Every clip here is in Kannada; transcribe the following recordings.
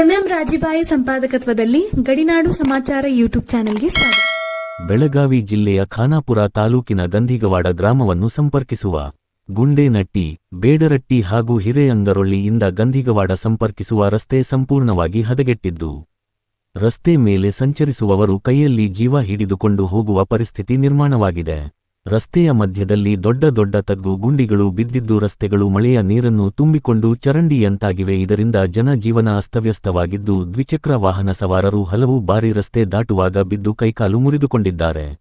ಎಂಎಂ ರಾಜಿಬಾಯಿ ಸಂಪಾದಕತ್ವದಲ್ಲಿ ಗಡಿನಾಡು ಸಮಾಚಾರ ಯೂಟ್ಯೂಬ್ ಚಾನೆಲ್ಗೆ ಸ್ವಾಗತ. ಬೆಳಗಾವಿ ಜಿಲ್ಲೆಯ ಖಾನಾಪುರ ತಾಲೂಕಿನ ಗಂಧಿಗವಾಡ ಗ್ರಾಮವನ್ನು ಸಂಪರ್ಕಿಸುವ ಗುಂಡೇನಟ್ಟಿ, ಬೇಡರಟ್ಟಿ ಹಾಗೂ ಹಿರೇಯಂಗರೊಳ್ಳಿಯಿಂದ ಗಂಧಿಗವಾಡ ಸಂಪರ್ಕಿಸುವ ರಸ್ತೆ ಸಂಪೂರ್ಣವಾಗಿ ಹದಗೆಟ್ಟಿದ್ದು, ರಸ್ತೆ ಮೇಲೆ ಸಂಚರಿಸುವವರು ಕೈಯಲ್ಲಿ ಜೀವ ಹಿಡಿದುಕೊಂಡು ಹೋಗುವ ಪರಿಸ್ಥಿತಿ ನಿರ್ಮಾಣವಾಗಿದೆ. ರಸ್ತೆಯ ಮಧ್ಯದಲ್ಲಿ ದೊಡ್ಡ ದೊಡ್ಡ ತಗ್ಗು ಗುಂಡಿಗಳು ಬಿದ್ದಿದ್ದು ರಸ್ತೆಗಳು ಮಳೆಯ ನೀರನ್ನು ತುಂಬಿಕೊಂಡು ಚರಂಡಿಯಂತಾಗಿವೆ. ಇದರಿಂದ ಜನಜೀವನ ಅಸ್ತವ್ಯಸ್ತವಾಗಿದ್ದು ದ್ವಿಚಕ್ರ ವಾಹನ ಸವಾರರು ಹಲವು ಬಾರಿ ರಸ್ತೆ ದಾಟುವಾಗ ಬಿದ್ದು ಕೈಕಾಲು ಮುರಿದುಕೊಂಡಿದ್ದಾರೆ.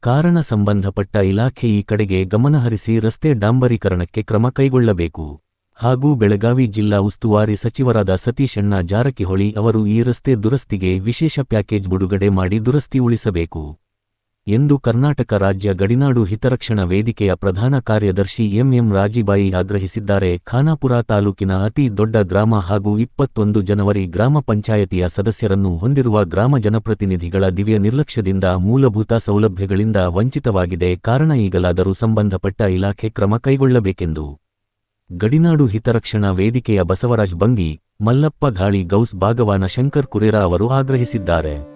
ಕಾರಣ ಸಂಬಂಧಪಟ್ಟ ಇಲಾಖೆ ಈ ಕಡೆಗೆ ಗಮನಹರಿಸಿ ರಸ್ತೆ ಡಾಂಬರೀಕರಣಕ್ಕೆ ಕ್ರಮ ಕೈಗೊಳ್ಳಬೇಕು. ಹಾಗೂ ಬೆಳಗಾವಿ ಜಿಲ್ಲಾ ಉಸ್ತುವಾರಿ ಸಚಿವರಾದ ಸತೀಶಣ್ಣ ಜಾರಕಿಹೊಳಿ ಅವರು ಈ ರಸ್ತೆ ದುರಸ್ತಿಗೆ ವಿಶೇಷ ಪ್ಯಾಕೇಜ್ ಬಿಡುಗಡೆ ಮಾಡಿ ದುರಸ್ತಿ ಉಳಿಸಬೇಕು. ಎಂದು ಕರ್ನಾಟಕ ರಾಜ್ಯ ಗಡಿನಾಡು ಹಿತರಕ್ಷಣಾ ವೇದಿಕೆಯ ಪ್ರಧಾನ ಕಾರ್ಯದರ್ಶಿ ಎಂಎಂ ರಾಜಿಬಾಯಿ ಆಗ್ರಹಿಸಿದ್ದಾರೆ. ಖಾನಾಪುರ ತಾಲೂಕಿನ ಅತಿ ದೊಡ್ಡ ಗ್ರಾಮ ಹಾಗೂ ಇಪ್ಪತ್ತೊಂದು ಜನವರಿ ಗ್ರಾಮ ಪಂಚಾಯತಿಯ ಸದಸ್ಯರನ್ನು ಹೊಂದಿರುವ ಗ್ರಾಮ ಜನಪ್ರತಿನಿಧಿಗಳ ದಿವ್ಯ ನಿರ್ಲಕ್ಷ್ಯದಿಂದ ಮೂಲಭೂತ ಸೌಲಭ್ಯಗಳಿಂದ ವಂಚಿತವಾಗಿದೆ. ಕಾರಣ ಈಗಲಾದರೂ ಸಂಬಂಧಪಟ್ಟ ಇಲಾಖೆ ಕ್ರಮ ಕೈಗೊಳ್ಳಬೇಕೆಂದು ಗಡಿನಾಡು ಹಿತರಕ್ಷಣಾ ವೇದಿಕೆಯ ಬಸವರಾಜ್ ಬಂಗಿ, ಮಲ್ಲಪ್ಪ ಗಾಳಿ ಗೌಸ್, ಭಾಗವಾನ ಶಂಕರ್ ಕುರೇರ ಅವರು ಆಗ್ರಹಿಸಿದ್ದಾರೆ.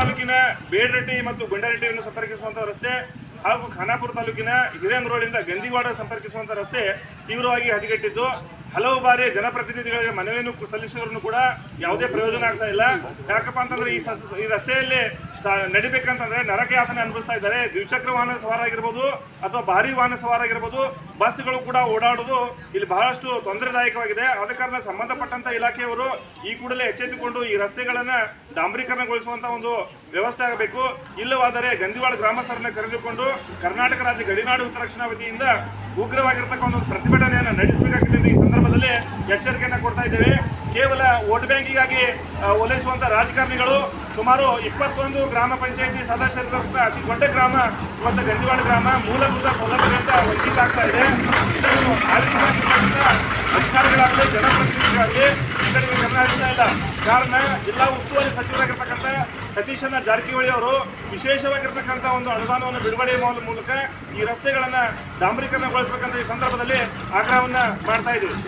ತಾಲೂಕಿನ ಬೇಡರಟ್ಟಿ ಮತ್ತು ಗುಂಡರೆಡ್ಡಿಯನ್ನು ಸಂಪರ್ಕಿಸುವಂತಹ ರಸ್ತೆ ಹಾಗೂ ಖಾನಾಪುರ ತಾಲೂಕಿನ ಹಿರೇಂದ್ರೋಳಿಂದ ಗಂದಿವಾಡ ಸಂಪರ್ಕಿಸುವಂತಹ ರಸ್ತೆ ತೀವ್ರವಾಗಿ ಹದಗೆಟ್ಟಿದ್ದು. ಹಲವು ಬಾರಿ ಜನಪ್ರತಿನಿಧಿಗಳಿಗೆ ಮನವಿಯನ್ನು ಸಲ್ಲಿಸಿದ್ರು ಕೂಡ ಯಾವುದೇ ಪ್ರಯೋಜನ ಆಗ್ತಾ ಇಲ್ಲ. ಯಾಕಪ್ಪ ಅಂತಂದ್ರೆ ಈ ರಸ್ತೆಯಲ್ಲಿ ನಡಿಬೇಕಂತಂದ್ರೆ ನರಕ ಯಾತನೆ ಅನುಭವಿಸ್ತಾ ಇದ್ದಾರೆ. ದ್ವಿಚಕ್ರ ವಾಹನ ಸವಾರ ಆಗಿರ್ಬೋದು ಅಥವಾ ಭಾರಿ ವಾಹನ ಸವಾರ ಆಗಿರ್ಬೋದು ಬಸ್ಗಳು ಕೂಡ ಓಡಾಡುವುದು ಇಲ್ಲಿ ಬಹಳಷ್ಟು ತೊಂದರೆದಾಯಕವಾಗಿದೆ. ಆದ ಕಾರಣ ಸಂಬಂಧಪಟ್ಟಂತ ಇಲಾಖೆಯವರು ಈ ಕೂಡಲೇ ಎಚ್ಚೆತ್ತುಕೊಂಡು ಈ ರಸ್ತೆಗಳನ್ನ ಡಾಂಬರೀಕರಣಗೊಳಿಸುವಂತ ಒಂದು ವ್ಯವಸ್ಥೆ ಆಗಬೇಕು. ಇಲ್ಲವಾದರೆ ಗಂದಿವಾಡ ಗ್ರಾಮಸ್ಥರನ್ನ ಕರೆದುಕೊಂಡು ಕರ್ನಾಟಕ ರಾಜ್ಯ ಗಡಿನಾಡು ರಕ್ಷಣಾ ವತಿಯಿಂದ ಉಗ್ರವಾಗಿರ್ತಕ್ಕಂಥ ಒಂದು ಪ್ರತಿಭಟನೆಯನ್ನು ನಡೆಸಬೇಕಾಗಿದೆ ಈ ಸಂದರ್ಭದಲ್ಲಿ ಎಚ್ಚರಿಕೆಯನ್ನು ಕೊಡ್ತಾ ಇದ್ದೇವೆ. ಕೇವಲ ವೋಟ್ ಬ್ಯಾಂಕಿಗಾಗಿ ಆ, ರಾಜಕಾರಣಿಗಳು ಸುಮಾರು ಇಪ್ಪತ್ತೊಂದು ಗ್ರಾಮ ಪಂಚಾಯಿತಿ ಸದಸ್ಯರಿರುವಂತ ಅತಿ ದೊಡ್ಡ ಗ್ರಾಮ ಇವತ್ತು ಗಂಜಿವಾಡ ಗ್ರಾಮ ಮೂಲಭೂತ ಸೌಲಭ್ಯದಿಂದ ವಂಚಿತ ಆಗ್ತಾ ಇದೆ. ಇದನ್ನು ಅಧಿಕಾರಿಗಳಾಗಲಿ ಜನಪ್ರತಿನಿಧಿಗಳಾಗಲಿ ಈ ಕಡೆಗೆ ಗಮನ ಇಲ್ಲ. ಕಾರಣ ಜಿಲ್ಲಾ ಉಸ್ತುವಾರಿ ಸಚಿವರಾಗಿರ್ತಕ್ಕಂಥ ಸತೀಶನ ಜಾರಕಿಹೊಳಿ ಅವರು ವಿಶೇಷವಾಗಿರ್ತಕ್ಕಂಥ ಒಂದು ಅನುದಾನವನ್ನು ಬಿಡುಗಡೆ ಮಾಡುವ ಮೂಲಕ ಈ ರಸ್ತೆಗಳನ್ನು ಡಾಂಬರೀಕರಣಗೊಳಿಸಬೇಕಂತ ಈ ಸಂದರ್ಭದಲ್ಲಿ ಆಗ್ರಹವನ್ನ ಮಾಡ್ತಾ ಇದ್ದೀವಿ.